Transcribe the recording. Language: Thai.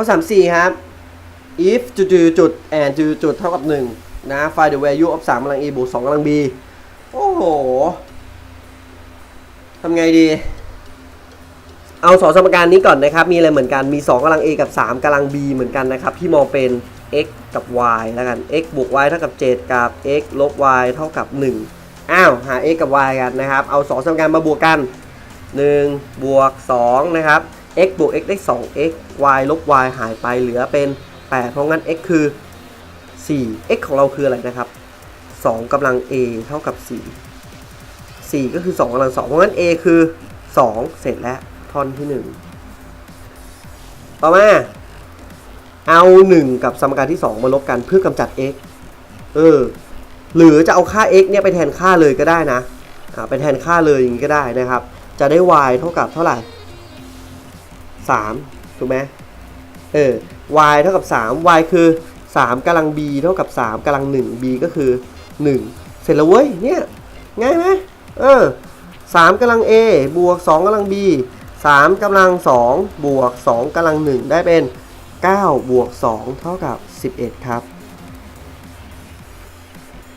ข้อ 34 ครับ if จุดจุดจุด and จุดจุดเท่ากับ 1 นะ find the value of 3กำลัง a บวก2กำลัง b โอ้โหทำไงดี เอาสองสมการนี้ก่อนนะครับ มีอะไรเหมือนกัน มี 2กำลัง a กับ 3กำลัง b เหมือนกันนะครับ พี่มองเป็น x กับ y แล้วกัน x บวก y เท่ากับ 7 กับ x ลบ y เท่ากับ 1 อ้าว หา x กับ y กันนะครับ เอาสองสมการมาบวกกัน 1 บวก 2 นะครับ x บวก x ได้ 2x y ลบ y หายไปเหลือเป็น 8 เพราะงั้น x คือ 4 x ของเราคืออะไรนะครับ 2กำลัง a เท่ากับ 4 4 ก็คือ 2กำลัง 2 เพราะงั้น a คือ 2 เสร็จแล้วท่อนที่ 1 ต่อมา เอา 1 กับสมการที่ 2 มาลบกันเพื่อกำจัด x เออ หรือจะเอาค่า x เนี่ยไปแทนค่าเลยก็ได้นะ ไปแทนค่าเลยอย่างนี้ก็ได้นะครับ จะได้ y เท่ากับเท่าไหร่ 3ถูกไหมเออ y เท่ากับ 3 y คือ 3กำลัง b เท่ากับ 3กำลัง 1 b ก็คือ 1 เสร็จแล้วเว้ยเนี่ยง่ายไหมเออ3กำลัง a บวก 2กำลัง b 3กำลัง 2 บวก 2กำลัง 1 ได้เป็น 9 บวก 2 เท่ากับ 11 ครับ